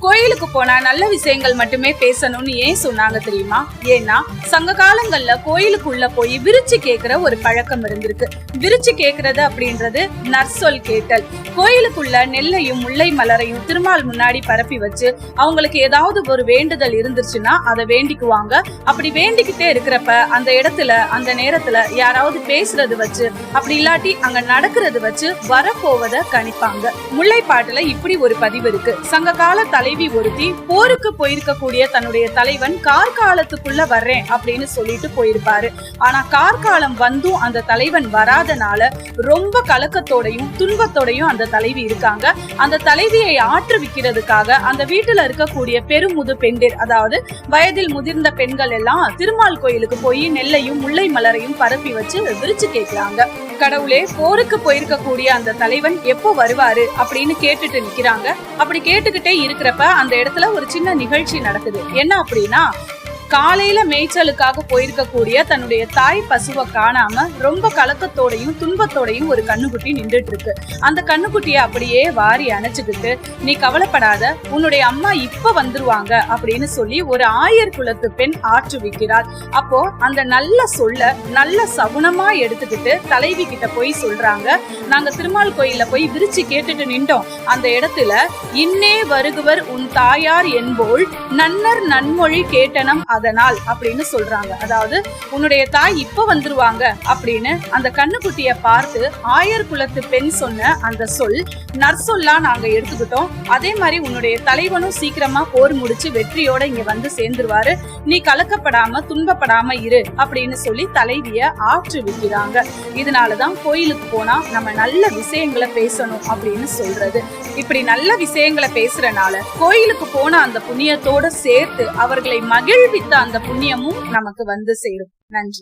கோயிலுக்கு போனா நல்ல விஷயங்கள் மட்டுமே பேசணும்னு ஏன் சொன்னாங்க தெரியுமா? ஏன்னா சங்க காலங்கள்ல கோயிலுக்குள்ள போய் விரிச்சு கேக்குற ஒரு பழக்கம் இருந்திருக்கு. விரிச்சு கேக்குறது அப்படின்றது நற்சொல் கேட்டல். கோயிலுக்குள்ள நெல்லையும் முல்லை மலரையும் திருமால் முன்னாடி பரப்பி வச்சு அவங்களுக்கு ஏதாவது ஒரு வேண்டுதல் இருந்துச்சுன்னா அதை வேண்டிக்குவாங்க. அப்படி வேண்டிக்கிட்டே இருக்கிறப்ப அந்த இடத்துல அந்த நேரத்துல யாராவது பேசுறது வச்சு அப்படி இல்லாட்டி அங்க நடக்கிறது வச்சு வரப்போவத கணிப்பாங்க. முல்லைப்பாட்டுல இப்படி ஒரு பதிவு இருக்கு. சங்க கால தலைவி ஒருத்தி போருக்கு போயிருக்கக்கூடிய தன்னுடைய தலைவன் கார்காலத்துக்குள்ள வர்றேன் அப்படின்னு சொல்லிட்டு போயிருப்பாரு. ஆனா கார்காலம் வந்தும் அந்த தலைவன் வராதனால ரொம்ப கலக்கத்தோடையும் துன்பத்தோடையும் அந்த தலைவி இருக்காங்க. அந்த தலைவியை ஆற்றுவிக்கிறதுக்காக அந்த வீட்டுல இருக்கக்கூடிய பெருமுது பெண்டிர் அதாவது வயதில் முதிர்ந்த பெண்கள் எல்லாம் திருமால் கோயிலுக்கு போய் நெல்லையும் முல்லை மலரையும் பரப்பி வச்சு விரிச்சு கேட்கிறாங்க கடவுளே போருக்கு போயிருக்கக்கூடிய அந்த தலைவன் எப்போ வருவாரு அப்படின்னு கேட்டுட்டு நிக்கிறாங்க. அப்படி கேட்டுக்கிட்டே இருக்கிறப்ப அந்த இடத்துல ஒரு சின்ன நிகழ்ச்சி நடக்குது. என்ன அப்படின்னா காலையில மேய்ச்சலுக்காக போயிருக்கக்கூடிய தன்னுடைய தாய் பசுவை காணாம ரொம்ப கலக்கத்தோடையும் துன்பத்தோடையும் ஒரு கண்ணுக்குட்டி நின்றுட்டு இருக்கு அந்த கண்ணுக்குட்டிய அப்படியே வாரி அணைச்சுக்கிட்டு நீ கவலைப்படாத உன்னுடைய அம்மா இப்ப வந்துருவாங்க அப்படின்னு சொல்லி ஒரு ஆயர் குலத்து பெண் ஆற்றுவிக்கிறார் அப்போ அந்த நல்ல சொல்ல நல்ல சகுனமா எடுத்துக்கிட்டு தலைவி கிட்ட போய் சொல்றாங்க. நாங்க திருமால் கோயில்ல போய் விரிச்சு கேட்டுட்டு நின்றோம். அந்த இடத்துல இன்னே வருகுவர் உன் தாயார் என்போல் நன்னர் நன்மொழி கேட்டனம் அதனால் அப்படின்னு சொல்றாங்க. அதாவது உன்னுடைய தாய் இப்ப வந்துருவாங்க அப்படின்னு அந்த கண்ணுக்குட்டிய பார்த்து ஆயர் குலத்து பெண் சொன்ன அந்த சொல் நற்சொல்லா நாங்க எடுத்துக்கிட்டோம். அதே மாதிரி உன்னுடைய தலைவனும் சீக்கிரமா போர் முடிச்சு வெற்றியோட இங்க வந்து சேர்ந்துருவாரு. நீ கலக்கப்படாம துன்பப்படாம இரு அப்படின்னு சொல்லி தலைவிய ஆற்று விக்கிறாங்க இதனாலதான் கோயிலுக்கு போனா நம்ம நல்ல விஷயங்களை பேசணும் அப்படின்னு சொல்றது. இப்படி நல்ல விஷயங்களை பேசுறனால கோயிலுக்கு போன அந்த புண்ணியத்தோட சேர்த்து அவர்களை மகிழ்வித்து அந்த புண்ணியமும் நமக்கு வந்து சேரும். நன்றி.